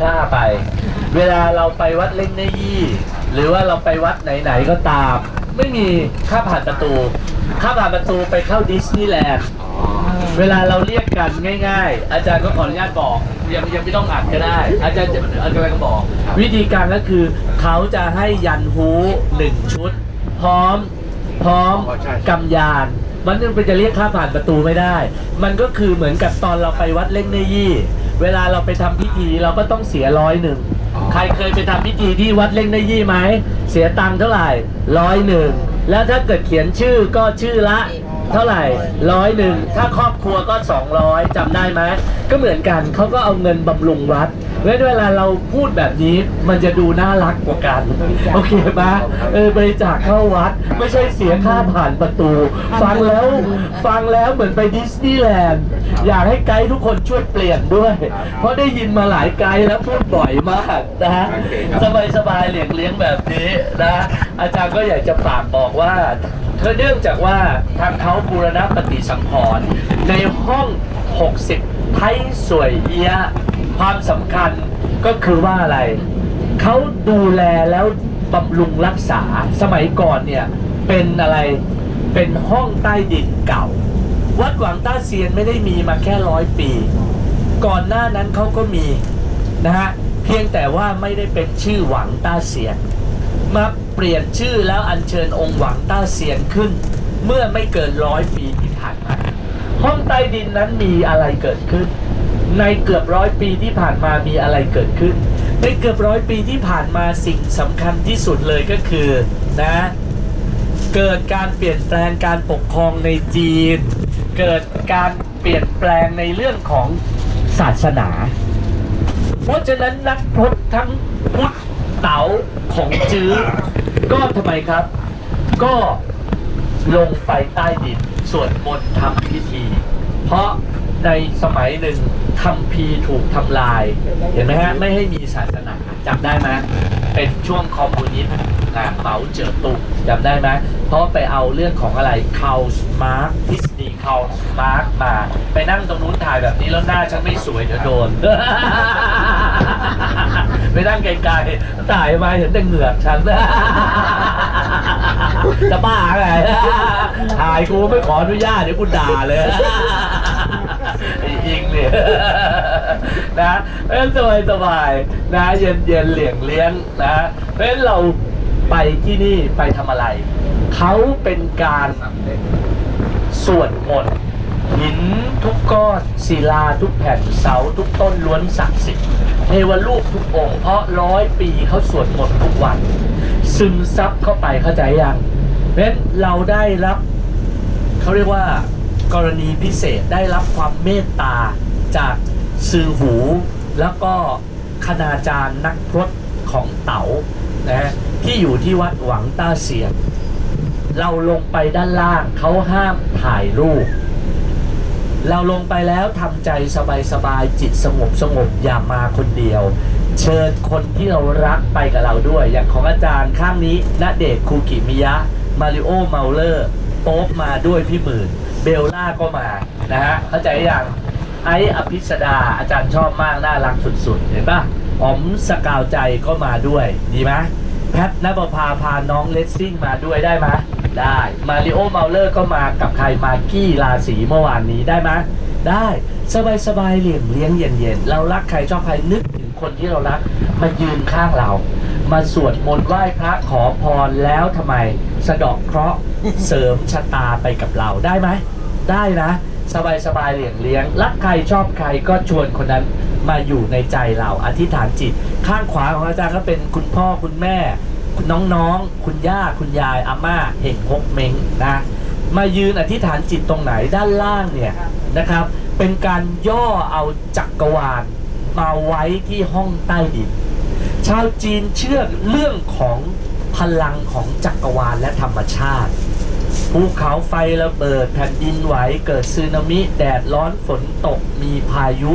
ค่าไป เวลาเราไปวัดเล่งเนยี่ หรือว่าเราไปวัดไหนๆก็ตาม ไม่มีค่าผ่านประตู ค่าผ่านประตูไปเข้าดิสนีย์แลนด์เวลาเราเรียกกันง่าย ๆ อาจารย์ก็ขออนุญาตบอกยังยังไม่ต้องอ่านก็ได้ อาจารย์จะอาจารย์ก็บอก วิธีการก็คือเขาจะให้ยันฮูหนึ่งชุด พร้อมพร้อมกำยานมันนึงเป็นจะเรียกค่าผ่านประตูไม่ได้ มันก็คือเหมือนกับตอนเราไปวัดเล่งเนยี่ เวลาเราไปทำพิธีเราก็ต้องเสียร้อยหนึ่งใครเคยไปทำพิธีที่วัดเล่งเนยี่ไหมเสียตังค์เท่าไหร่ร้อยหนึ่งแล้วถ้าเกิดเขียนชื่อก็ชื่อละ เท่าไหร่ร้อยหนึ่งถ้าครอบครัวก็200จำได้ไหมก็เหมือนกันเขาก็เอาเงินบำรุงวัด เวลาเราพูดแบบนี้มันจะดูน่ารักกว่ากันโอเคปะเออบริจาคเข้าวัด ไม่ใช่เสียค่าผ่านประตู ฟังแล้วฟังแล้วเหมือนไปดิสนีย์แลนด์อยากให้ไกด์ทุกคนช่วยเปลี่ยนด้วย เพราะได้ยินมาหลายไกด์แล้วพูดบ่อยมากนะฮะสบายสบายๆเลี้ยงเลี้ยงแบบนี้นะอาจารย์ก็อยากจะฝากบอกว่าเธอเนื่องจากว่าทางเขาบูรณปฏิสังขรณ์ในห้อง 60 ไทยสวยเอียะความสำคัญก็คือว่าอะไร เขาดูแลแล้วบำรุงรักษาสมัยก่อนเนี่ยเป็นอะไรเป็นห้องใต้ดินเก่า วัดหวังต้าเซียนไม่ได้มีมาแค่ร้อยปี ก่อนหน้านั้นเขาก็มีนะฮะเพียงแต่ว่าไม่ได้เป็นชื่อหวังต้าเซียน มาเปลี่ยนชื่อแล้วอัญเชิญองค์หวังต้าเซียนขึ้น เมื่อไม่เกินร้อยปีที่ผ่านมา ห้องใต้ดินนั้นมีอะไรเกิดขึ้น ในเกือบร้อยปีที่ผ่านมามีอะไรเกิดขึ้น ในเกือบร้อยปีที่ผ่านมาสิ่งสำคัญที่สุดเลยก็คือนะเกิดการเปลี่ยนแปลงการปกครองในจีน เกิดการเปลี่ยนแปลงในเรื่องของศาสนา เพราะฉะนั้นนักพรตทั้งพุทธเต๋าของจื้อก็ทำไมครับ ก็ลงไปใต้ดิน สวดมนต์ทำพิธี เพราะในสมัยหนึ่งคำพีถูกทำลาย เห็นไหมฮะ ไม่ให้มีศาสนาจำได้ไหมเป็นช่วงคอมมิวนิสต์นะเหมาเจ๋อตุงจำได้ไหมเพราะไปเอาเรื่องของอะไรคาสมาร์กทฤษฎีคาสมาร์กมา ไปนั่งตรงนู้นถ่ายแบบนี้แล้วหน้าฉันไม่สวยเดี๋ยวโดน ไปนั่งไกลๆถ่ายมาเห็นแต่เหงือกฉันจะบ้าไงถ่ายกูไม่ขออนุญาตเดี๋ยวกูด่าเลยอิงเนี่ยนะเพราะฉะนั้สบายสบายๆนะเย็นเย็นๆเหลี่ยงเลี้ยงนะเพราะฉะนั้นเราไปที่นี่ไปทำอะไร เขาเป็นการสวดมนต์หินทุกก้อนศิลาทุกแผ่นเสาทุกต้นล้วนศักดิ์สิทธิ์ เทวรูปทุกองค์เพราะร้อยปีเขาสวดมนต์ทุกวัน ซึมซับเข้าไปเข้าใจยังเพราะฉะนั้นเราได้รับเขาเรียกว่ากรณีพิเศษได้รับความเมตตาจากสื่อหู แล้วก็คณาจารย์นักพรตของเต๋านะที่อยู่ที่วัดหวังต้าเสียง เราลงไปด้านล่างเขาห้ามถ่ายรูป เราลงไปแล้วทำใจสบายๆจิตสงบสงบอย่ามาคนเดียว เชิญคนที่เรารักไปกับเราด้วย อย่างของอาจารย์ข้างนี้ณเดชคูกิมิยะ มาริโอเมาเลอร์โป๊ปมาด้วยพี่หมื่น เบลล่าก็มานะฮะเข้าใจยังไออภิสดาอาจารย์ชอบมากน่ารักสุดๆ เห็นปะอ๋อมสกาวใจก็มาด้วย ดีไหมแพทนภพาพาน้องเลสซิ่งมาด้วยได้ไหม ได้ มาริโอเมาเลอร์ก็มากับใครมากี้ราศีเมื่อวานนี้ได้ไหมได้สบายสบายๆเลี่ยงเลี้ยงเย็นเย็นๆเรารักใครชอบใครนึกถึงคนที่เรารักมายืนข้างเรา มาสวดมนต์ไหว้พระขอพรแล้วทำไม สะดอกเคราะห์เสริมชะตาไปกับเราได้ไหมได้นะ สบายสบายๆเลี่ยงเลี้ยงรักใครชอบใครก็ชวนคนนั้นมาอยู่ในใจเราอธิษฐานจิต ข้างขวาของอาจารย์ก็เป็นคุณพ่อคุณแม่ น้องๆ คุณย่าคุณยายอาม่าเห่งฮกเม้งนะมายืนอธิษฐานจิตตรงไหนด้านล่างเนี่ยนะครับ เป็นการย่อเอาจักรวาลมาไว้ที่ห้องใต้ดินชาวจีนเชื่อเรื่องของพลังของจักรวาลและธรรมชาติภูเขาไฟระเบิดแผ่นดินไหวเกิดสึนามิแดดร้อนฝนตกมีพายุ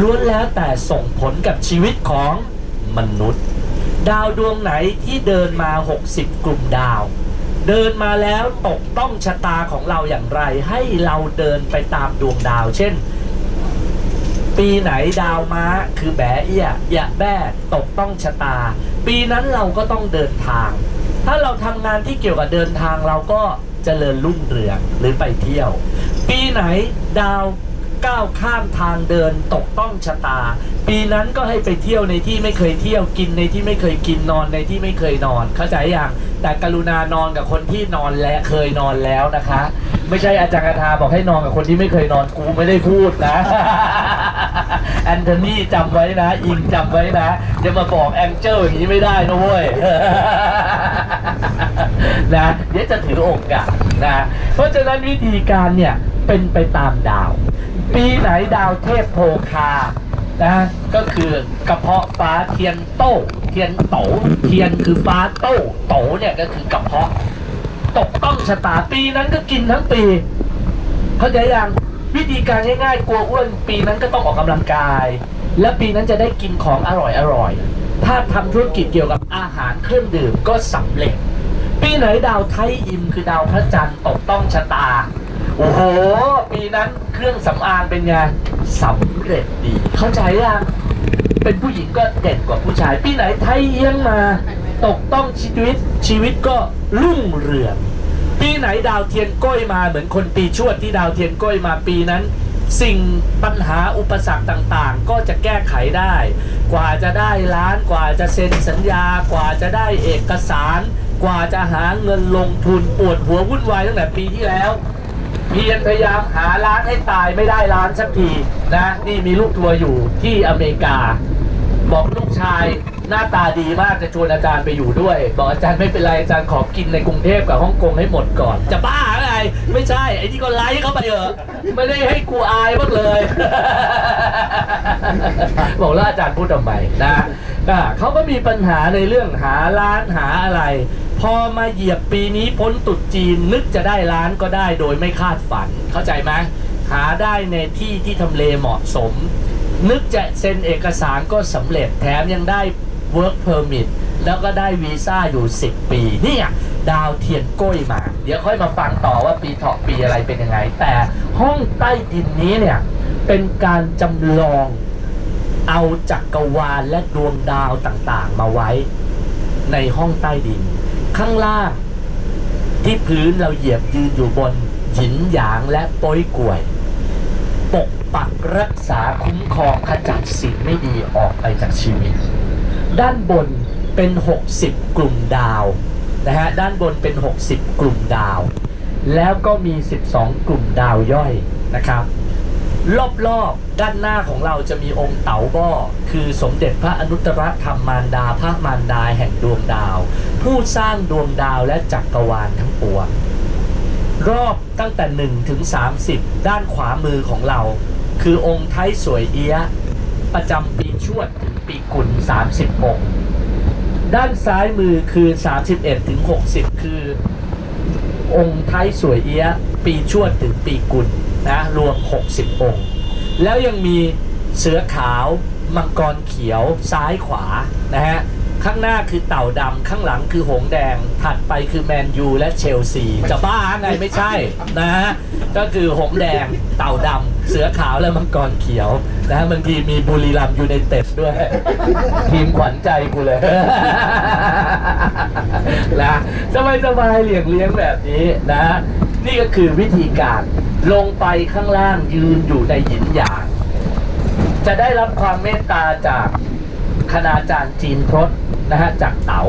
ล้วนแล้วแต่ส่งผลกับชีวิตของมนุษย์ ดาวดวงไหนที่เดินมา 60 กลุ่มดาว เดินมาแล้วตกต้องชะตาของเราอย่างไร ให้เราเดินไปตามดวงดาว เช่น ปีไหนดาวม้าคือแบเอียยะแบ้ตกต้องชะตา ปีนั้นเราก็ต้องเดินทาง ถ้าเราทำงานที่เกี่ยวกับเดินทางเราก็เจริญรุ่งเรืองหรือไปเที่ยว ปีไหนดาว ก้าวข้ามทางเดินตกต้องชะตา ปีนั้นก็ให้ไปเที่ยวในที่ไม่เคยเที่ยวกินในที่ไม่เคยกินนอนในที่ไม่เคยนอน เข้าใจอยังแต่กรุณานอนกับคนที่นอนและเคยนอนแล้วนะคะ ไม่ใช่อาจารย์คาทาบอกให้นอนกับคนที่ไม่เคยนอนกูไม่ได้พูดนะแอนโทนีจำไว้นะอิงจำไว้นะจะมาบอกแองเจิลอย่างนี้ไม่ได้นะเว้ยนะเดี๋ยวจะถือโอกาสนะเพราะฉะนั้นวิธีการเนี่ยเป็นไปตามดาว ปีไหนดาวเทพโพคานะก็คือกระเพาะฟ้าเทียนโต้เทียนโตเทียนคือฟ้าโต้โตเนี่ยก็คือกระเพาะ ตกต้องชะตาปีนั้นก็กินทั้งปี เข้าใจยังวิธีการง่ายๆกลัวอ้วนปีนั้นก็ต้องออกกำลังกาย และปีนั้นจะได้กินของอร่อยอร่อยๆถ้าทำธุรกิจเกี่ยวกับอาหารเครื่องดื่มก็สำเร็จ ปีไหนดาวไทยอิมคือดาวพระจันทร์ตกต้องชะตา โอ้โห ปีนั้นเครื่องสำอางเป็นไงสำเร็จดี เข้าใจยังเป็นผู้หญิงก็เด่นกว่าผู้ชาย ปีไหนไทยเอี้ยงมา ตกต้องชีวิตชีวิตก็รุ่งเรืองปีไหนดาวเทียนก้อยมาเหมือนคนปีชวดที่ดาวเทียนก้อยมาปีนั้น สิ่งปัญหาอุปสรรคต่างๆ ก็จะแก้ไขได้ กว่าจะได้ร้านกว่าจะเซ็นสัญญา กว่าจะได้เอกสาร กว่าจะหาเงินลงทุนปวดหัววุ่นวายตั้งแต่ปีที่แล้ว เพียรพยายามหาร้านให้ตายไม่ได้ร้านสักทีนะนี่มีลูกทัวร์อยู่ที่อเมริกา บอกลูกชายหน้าตาดีมากจะชวนอาจารย์ไปอยู่ด้วย บอกอาจารย์ไม่เป็นไรอาจารย์ขอกินในกรุงเทพกับฮ่องกงให้หมดก่อน จะบ้าอะไงไม่ใช่ไอ้ที่ก็ไลฟ์เข้าไปเถอะไม่ได้ให้กูอายบ้างเลย บอกแล้วอาจารย์พูดทำไมนะอะเขาก็มีปัญหาในเรื่องหาร้านหาอะไร พอมาเหยียบปีนี้พ้นตุดจีนนึกจะได้ร้านก็ได้โดยไม่คาดฝัน เข้าใจไหมหาได้ในที่ที่ทำเลเหมาะสม นึกจะเซ็นเอกสารก็สำเร็จแถมยังได้ work permit แล้วก็ได้วีซ่าอยู่ 10 ปีเนี่ยดาวเทียนก้อยมา เดี๋ยวค่อยมาฟังต่อว่าปีเถาะปีอะไรเป็นยังไง แต่ห้องใต้ดินนี้เนี่ย เป็นการจำลองเอาจักรวาลและดวงดาวต่างๆ มาไว้ในห้องใต้ดิน ข้างล่าง ที่พื้นเราเหยียบยืนอยู่บนหินหยางและโป้ยกวยปกปักรักษาคุ้มครองขจัดสิ่งไม่ดีออกไปจากชีวิต ด้านบนเป็น 60 กลุ่มดาวนะฮะด้านบนเป็น 60 กลุ่มดาว แล้วก็มี 12 กลุ่มดาวย่อยนะครับ รอบๆด้านหน้าของเราจะมีองค์เต๋าบ้อคือสมเด็จพระอนุตตรธรรมมารดาพระมารดาแห่งดวงดาว ผู้สร้างดวงดาวและจักรวาลทั้งปวงรอบตั้งแต่1ถึง30 ด้านขวามือของเรา คือองค์ไทยสวยเอียะประจำปีชวดถึงปีกุล30องค์ด้านซ้ายมือคือ 31ถึง60 คือ องค์ไทยสวยเอียะปีชวดถึงปีกุลนะรวม 60 องค์ แล้วยังมีเสือขาว มังกรเขียวซ้ายขวานะฮะ ข้างหน้าคือเต่าดำข้างหลังคือหงแดง ถัดไปคือแมนยูและเชลซี จะบ้าไงไม่ใช่นะฮะก็คือหงแดงเต่าดำเสือขาวและมังกรเขียวนะฮะบางทีมีบุรีรัมย์ยูไนเต็ดด้วย ทีมขวัญใจกูเลยนะสบายสบายๆเลี้ยงเลี้ยงแบบนี้นะ นี่ก็คือวิธีการลงไปข้างล่างยืนอยู่ในหยินหยางจะได้รับความเมตตาจากคณาจารย์จีนพรต นะฮะจากเต๋า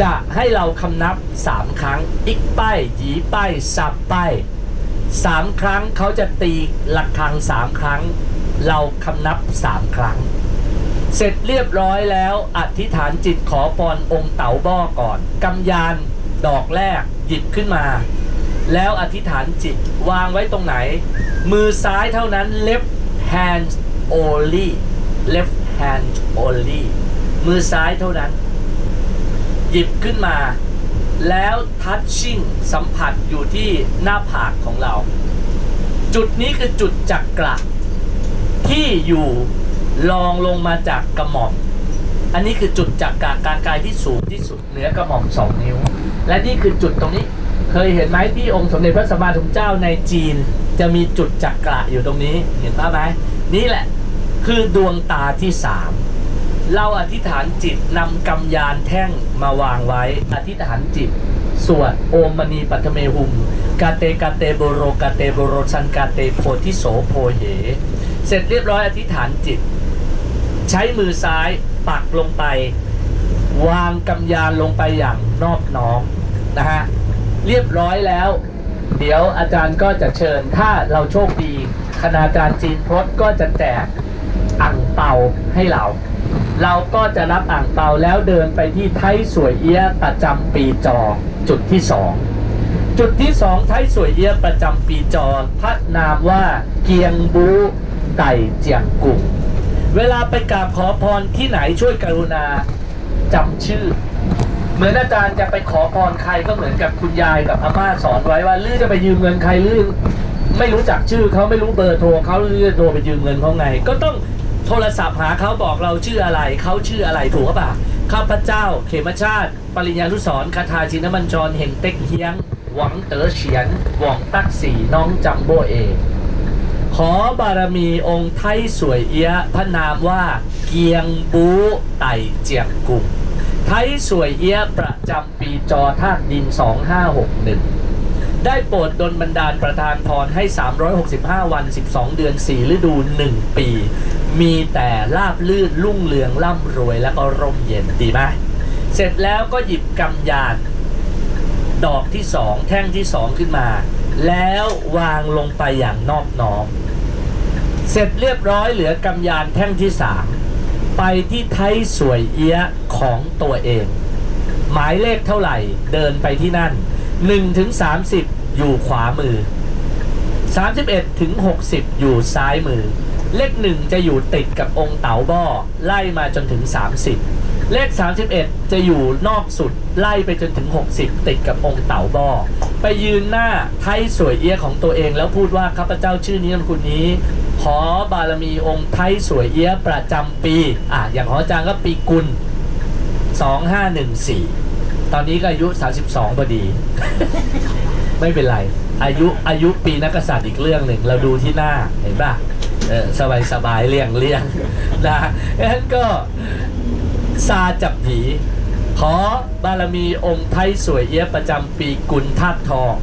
จะให้เราคำนับสามครั้งอีกป้ายหยีป้ายสับป้ายสามครั้งเขาจะตีระฆังสามครั้ง เราคำนับสามครั้ง เสร็จเรียบร้อยแล้วอธิษฐานจิตขอพรองค์เต๋าบ้อก่อนกำยานดอกแรกหยิบขึ้นมา แล้วอธิษฐานจิตวางไว้ตรงไหน มือซ้ายเท่านั้น left hand only left hand only มือซ้ายเท่านั้น หยิบขึ้นมา แล้ว touching สัมผัสอยู่ที่หน้าผากของเรา จุดนี้คือจุดจักระที่อยู่รองลงมาจากกระหม่อม อันนี้คือจุดจักระการกายที่สูงที่สุดเหนือกระหม่อมสองนิ้ว และนี่คือจุดตรงนี้เคยเห็นไหมที่องค์สมเด็จพระสัมมาสัมพุทธเจ้าในจีนจะมีจุดจักระอยู่ตรงนี้ เห็นภาพไหมนี่แหละ คือดวงตาที่สาม เราอธิษฐานจิตนำกำยานแท่งมาวางไว้ อธิษฐานจิต สวดโอมมณีปัทเมหุม กาเตกาเตโบโรกาเตโบโรชันกาเตโพธิโสโพเหเสร็จเรียบร้อยอธิษฐานจิต ใช้มือซ้ายปักลงไป วางกำยานลงไปอย่างนอบน้อมนะฮะเรียบร้อยแล้ว เดี๋ยวอาจารย์ก็จะเชิญถ้าเราโชคดีคณาจารย์จีนพจน์ก็จะแจกอ่างเปาให้เรา เราก็จะรับอ่างเปาแล้วเดินไปที่ไทยสวยเอียะประจำปีจอจุดที่สองจุดที่สองไทยสวยเอียะประจำปีจอพระนามว่าเกียงบูไต่เจียงกุงเวลาไปกราบขอพรที่ไหนช่วยกรุณาจำชื่อ เหมือนอาจารย์จะไปขอพรใครก็เหมือนกับคุณยายกับอาม่าสอนไว้ว่าลือจะไปยืมเงินใครลือไม่รู้จักชื่อเขาไม่รู้เบอร์โทรเขาลือจะโทรไปยืมเงินเขาไง ก็ต้อง โทรศัพท์หาเขาบอกเราชื่ออะไร เขาชื่ออะไรถูกหรือเปล่าข้าพเจ้า เขมชาติ ปริญญานุสรคาถาชินบัญชรเฮงเต็กเฮียง หวังเต๋อเฉียน หว่องตักสีน้องจัมโบเอ ขอบารมีองค์ไทยสวยเอียะพระนามว่า เกียงบูไต่เจียงกุงไทยสวยเอียะประจำปีจอธาตุดิน 2561ได้โปรดดลบันดาลประทานพรให้ 365 วัน 12 เดือน 4 ฤดู 1 ปี มีแต่ลาบลื่นรุ่งเรืองร่ำรวยแล้วก็ร่มเย็นดีไหมเสร็จแล้วก็หยิบกำยาน ดอกที่สองแท่งที่สองขึ้นมา แล้ววางลงไปอย่างนอบน้อมเสร็จเรียบร้อยเหลือกำยานแท่งที่สามไปที่ไทยสวยเอี้ยะของตัวเอง หมายเลขเท่าไหร่เดินไปที่นั่น1ถึง30 อยู่ขวามือ 31ถึง60 อยู่ซ้ายมือ เลขหนึ่งจะอยู่ติดกับองค์เต๋าบ้อไล่มาจนถึง 30 เลข 31 จะอยู่นอกสุดไล่ไปจนถึง 60 ติดกับองค์เต๋าบ้อไปยืนหน้าไทยสวยเอี้ยของตัวเองแล้วพูดว่าข้าพเจ้าชื่อนี้นามสกุลนี้ ขอบารมีองค์ไทยสวยเอี้ยประจำปีอะอย่างของอาจารย์ก็ปีกุล 2514 ตอนนี้ก็อายุ 32พอดี ไม่เป็นไร อายุอายุปีนักษัตริย์อีกเรื่องหนึ่งเราดูที่หน้าเห็นป่ะ สบายสบายเลี่ยงเลี่ยงนะงั้นก็ซาจับผี ขอบารมีองค์ไทยสวยเอี้ยะประจำปีกุลธาตุทอง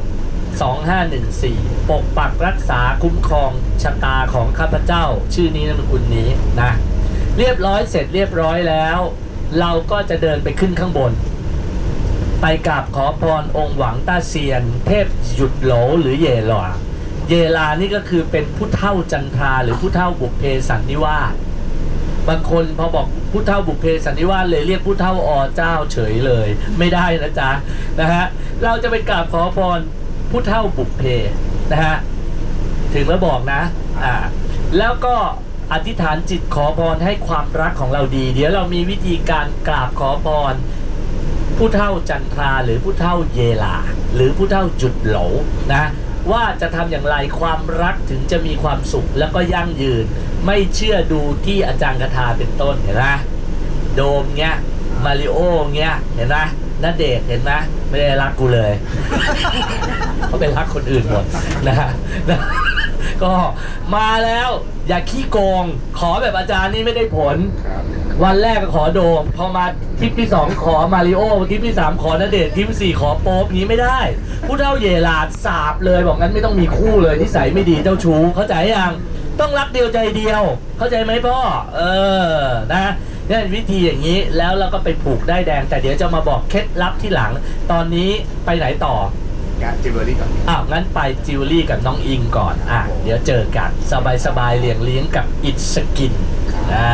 2514 ปกปักรักษาคุ้มครองชะตาของข้าพเจ้า ชื่อนี้นามกุลนี้นะ เรียบร้อยเสร็จเรียบร้อยแล้ว เราก็จะเดินไปขึ้นข้างบน ไปกราบขอพรองค์หวังต้าเซียน เทพหยุดโหลหรือเยหลา เยลานี่ก็คือเป็นผู้เท่าจันทราหรือผู้เท่าบุพเพสันนิวาสบางคนพอบอกผู้เท่าบุพเพสันนิวาสเลยเรียกผู้เท่าอเจ้าเฉยเลย ไม่ได้นะจ๊ะนะฮะเราจะไปกราบขอพรผู้เท่าบุพเพนะฮะถึงแล้วบอกนะอ่าแล้วก็อธิษฐานจิตขอพรให้ความรักของเราดี เดี๋ยวเรามีวิธีการกราบขอพรผู้เท่าจันทราหรือผู้เท่าเยลา หรือผู้เท่าจุดโหลนะ ว่าจะทำอย่างไรความรักถึงจะมีความสุขแล้วก็ยั่งยืน ไม่เชื่อดูที่อาจารย์คาถาเป็นต้นเห็นไหมโดมเงี้ยมาริโอเงี้ยเห็นไหมนัเดชน์เห็นไหมไม่ได้รักกูเลยเขาเป็นรักคนอื่นหมดนะฮะนะก็มาแล้วอย่าขี้โกง ขอแบบอาจารย์นี่ไม่ได้ผล วันแรกก็ขอโดม พอมาทริปที่สองขอมาริโอทริปที่สามขอณเดชน์ทริปที่สี่ขอโป๊ปนี้ไม่ได้ ผู้เท่าเยลาดสาบเลยบอกงั้นไม่ต้องมีคู่เลยนิสัยไม่ดีเจ้าชู้เข้าใจยังต้องรักเดียวใจเดียว เข้าใจไหมพ่อ เออนะนี่วิธีอย่างนี้แล้วเราก็ไปผูกได้ายแดง แต่เดี๋ยวจะมาบอกเคล็ดลับที่หลัง ตอนนี้ไปไหนต่องานจิวเวลรี่ก่อนอ้าวงั้นไปจิวเวลรี่กับน้องอิงก่อนอะเดี๋ยวเจอกันสบายสบายๆเลี้ยงเลี้ยงกับอิดสกินอ่า